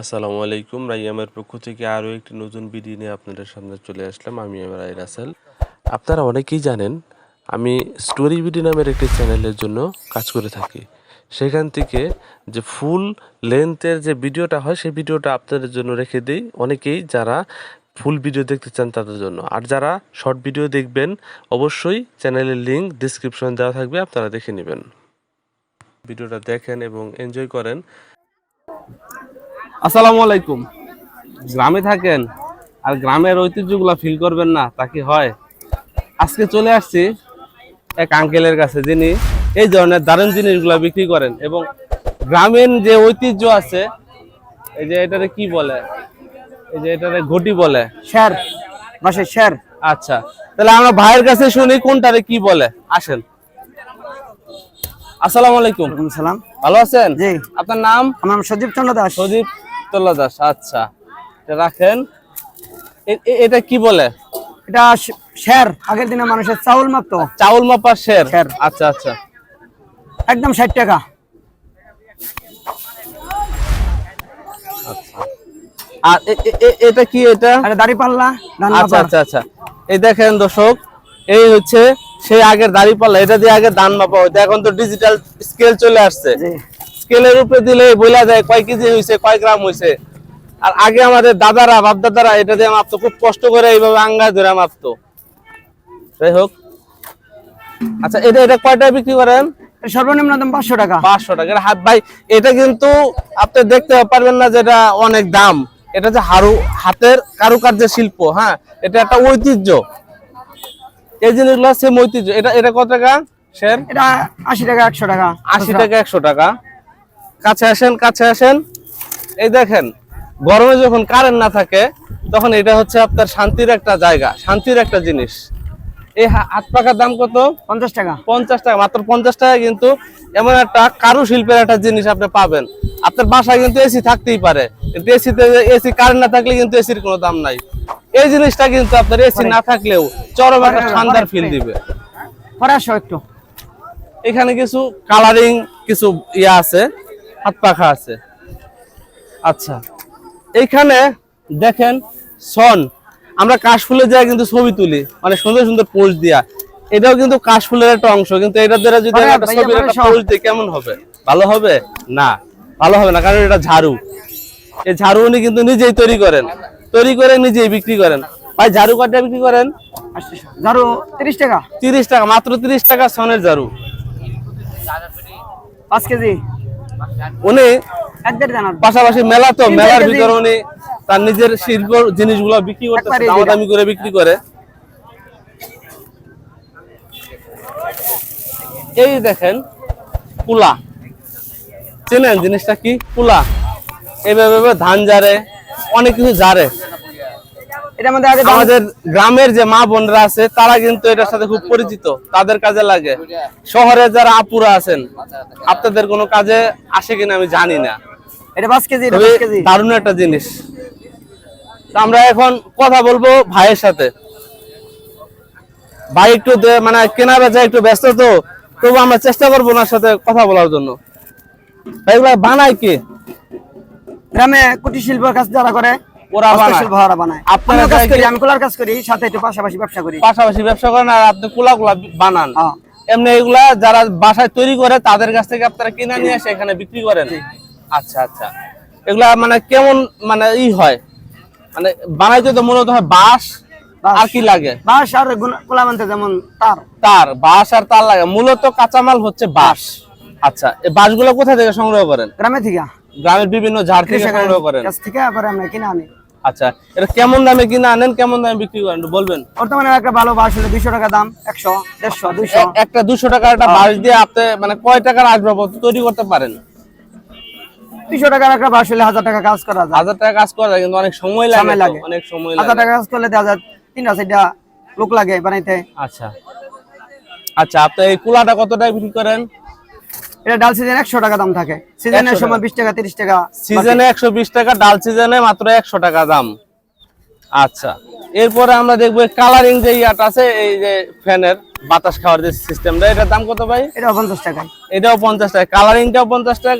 আসসালামু আলাইকুম। রাইয়ামের পক্ষ থেকে আরও একটি নতুন ভিডিও নিয়ে আপনাদের সামনে চলে আসলাম। আমি আমার রাই রাসেল। আপনারা অনেকেই জানেন, আমি স্টোরি ভিডিও নামের একটি চ্যানেলের জন্য কাজ করে থাকি। সেখান থেকে যে ফুল লেন্থের যে ভিডিওটা হয়, সেই ভিডিওটা আপনাদের জন্য রেখে দিই। অনেকেই যারা ফুল ভিডিও দেখতে চান তাদের জন্য। আর যারা শর্ট ভিডিও দেখবেন, অবশ্যই চ্যানেলের লিঙ্ক ডিসক্রিপশন দেওয়া থাকবে, আপনারা দেখে নেবেন। ভিডিওটা দেখেন এবং এনজয় করেন। আসসালামু আলাইকুম। গ্রামে থাকেন আর গ্রামের ঐতিহ্যগুলো ফিল করবেন না তা কি হয়? আজকে চলে আসছি এক আঙ্কেলের কাছে যিনি এই ধরনের দারুণ জিনিসগুলো বিক্রি করেন এবং গ্রামীণ যে ঐতিহ্য আছে এই যে এটারে কি বলে? এই যে এটারে ঘটি বলে? শের মাসে শের আচ্ছা তাহলে আমরা ভাইয়ের কাছে শুনি কোনটারে কি বলে? আসেন। আসসালামু আলাইকুম। ওয়ালাইকুম সালাম। ভালো আছেন? জি। আপনার নাম? আমার নাম সজীব চন্দ্র দাস। সজীব তোল্লা দাস আচ্ছা। এটা রাখেন। এটা কি বলে? এটা শের আগের দিনে মানুষের চাউল মাপতো চাউল মাপার শের। আচ্ছা আচ্ছা। একদম ষাট টাকা। আর এ- এ- এটা কি এটা? আর দাড়ি পাল্লা আচ্ছা আচ্ছা আচ্ছা। এই দেখেন দর্শক এই হচ্ছে সেই আগের দাড়ি পাল্লা এটা দিয়ে আগে ধান মাপা হতো এখন তো ডিজিটাল স্কেল চলে আসছে। স্কেলের উপরে দিলে বলা যায় কয় কেজি হয়েছে কয় গ্রাম হয়েছে আর আগে আমাদের দাদারা বাপ দাদারা এটা দিয়ে মাপতো খুব কষ্ট করে এইভাবে আঙ্গায় ধরে মাপতো যাই হোক। আচ্ছা এটা এটা কয়টায় বিক্রি করেন? সর্বনিম্ন দাম পাঁচশো টাকা। পাঁচশো টাকা। হাত ভাই এটা কিন্তু আপনি দেখতে পারবেন না যে এটা অনেক দাম। এটা যে হারু হাতের কারুকার্যের শিল্প হ্যাঁ? এটা একটা ঐতিহ্য। এই জিনিসগুলো সেম ঐতিহ্য। এটা এটা কত টাকা? শের? এটা আশি টাকা একশো টাকা। আশি টাকা একশো টাকা। কাছে আসেন কাছে আসেন। এই দেখেন গরমে যখন কারেন্ট না থাকে তখন এটা হচ্ছে আপনার শান্তির একটা জায়গা শান্তির একটা জিনিস। এই হাত পাখার দাম কত? পঞ্চাশ টাকা। পঞ্চাশ টাকা মাত্র পঞ্চাশ টাকা কিন্তু এমন একটা কারু শিল্পের একটা জিনিস আপনি পাবেন। আপনার বাসায় কিন্তু এসি থাকতেই পারে। কিন্তু এসিতে এসি কারেন্ট না থাকলে কিন্তু এসির কোনো দাম নাই। এই জিনিসটা কিন্তু আপনার এসি না থাকলেও চরম একটা ঠান্ডার ফিল দিবে। একটু। এখানে কিছু কালারিং কিছু ইয়া আছে। হাত পাখা আছে। আচ্ছা এইখানে দেখেন সন। আমরা কাশফুলে যায় কিন্তু ছবি তুলি মানে সুন্দর সুন্দর পোজ দিয়া। এটাও কিন্তু কাশফুলের একটা অংশ কিন্তু এটা দ্বারা যদি একটা ভাইয়া, ছবির একটা সব। পোজ দিই কেমন হবে? ভালো হবে? না ভালো হবে না কারণ এটা ঝাড়ু। এই ঝাড়ু উনি কিন্তু নিজেই তৈরি করেন। তৈরি করে নিজেই বিক্রি করেন। ভাই ঝাড়ু কাটা বিক্রি করেন? ঝাড়ু তিরিশ টাকা। তিরিশ টাকা মাত্র তিরিশ টাকা সনের ঝাড়ু। পাঁচ কেজি। উনি পাশাপাশি মেলা তো মেলার ভিতরে উনি তার নিজের শিল্প জিনিসগুলো বিক্রি করতে দামি করে বিক্রি করে। এই দেখেন কুলা চেনেন জিনিসটা কি? কুলা এইভাবে ধান জারে অনেক কিছু জারে মধ্যে আমাদের গ্রামের যে মা বোনরা আছে তারা কিন্তু এটার সাথে খুব পরিচিত। তাদের কাজে লাগে। শহরে যারা আপুরা আছেন আপনাদের কোনো কাজে আসে কিনা আমি জানি না। এটা কেজি এটা কেজি। দারুণ একটা জিনিস। তো আমরা এখন কথা বলব ভাইয়ের সাথে। ভাই একটু দে- মানে কেনা বেচা একটু ব্যস্ত তো তবু আমরা চেষ্টা করব ওনার সাথে কথা বলার জন্য। ভাইগুলা বানায় কি? গ্রামে কুটির শিল্পের কাজ যারা করে ওরা বানায়। হস্তশিল্প বানায়। আপনারা কাজ করি আমি কুলার কাজ করি সাথে একটু পাশাপাশি ব্যবসা করি। পাশাপাশি ব্যবসা করেন আর আপনি কুলা কুলা বানান। হ্যাঁ। এমনি এগুলা যারা বাসায় তৈরি করে তাদের কাছ থেকে আপনারা কিনে নিয়ে এসে এখানে বিক্রি করেন। আচ্ছা আচ্ছা। এগুলা মানে কেমন মানে ই হয়? মানে বানাইতে তো মূলত হয় বাঁশ বাঁশ। আর কি লাগে? বাঁশ আর যেমন তার। তার বাঁশ আর তার লাগে। মূলত কাঁচামাল হচ্ছে বাঁশ। আচ্ছা এই বাঁশগুলো কোথা থেকে সংগ্রহ করেন? গ্রামে থেকে। গ্রামের বিভিন্ন ঝাড় থেকে সংগ্রহ করেন। থেকে আমরা কিনে আনি। আচ্ছা এটা কেমন দামে কিনা আনেন কেমন দামে বিক্রি করেন বলবেন? বর্তমানে একটা ভালো বাঁশ হলে দুইশো টাকা দাম একশো দেড়শো দুইশো। একটা দুশো টাকার একটা বাঁশ দিয়ে আপনি মানে কয় টাকার আসবাবপত্র তৈরি করতে পারেন? টাকার একটা বাঁশ হলে হাজার টাকা কাজ করা যায়। হাজার টাকা কাজ করা যায় কিন্তু অনেক সময় লাগে লাগে। অনেক সময় হাজার টাকা কাজ করলে দেখা যায় তিনটা চারটা লোক লাগে বানাইতে। আচ্ছা। আচ্ছা আপনি এই কুলাটা কত টাকা বিক্রি করেন? এটা ডাল সিজনে একশো টাকা দাম থাকে। সিজনের 100 সময় বিশ টাকা তিরিশ টাকা সিজনে একশো বিশ টাকা ডাল সিজনে মাত্র একশো টাকা দাম। আচ্ছা। এরপরে আমরা দেখব কালারিং যে ইয়াটা আছে এই যে ফ্যানের বাতাস খাওয়ার যে সিস্টেমটা এটার দাম কত ভাই? এটাও পঞ্চাশ টাকা এটাও পঞ্চাশ টাকা। কালারিংটাও পঞ্চাশ টাকা।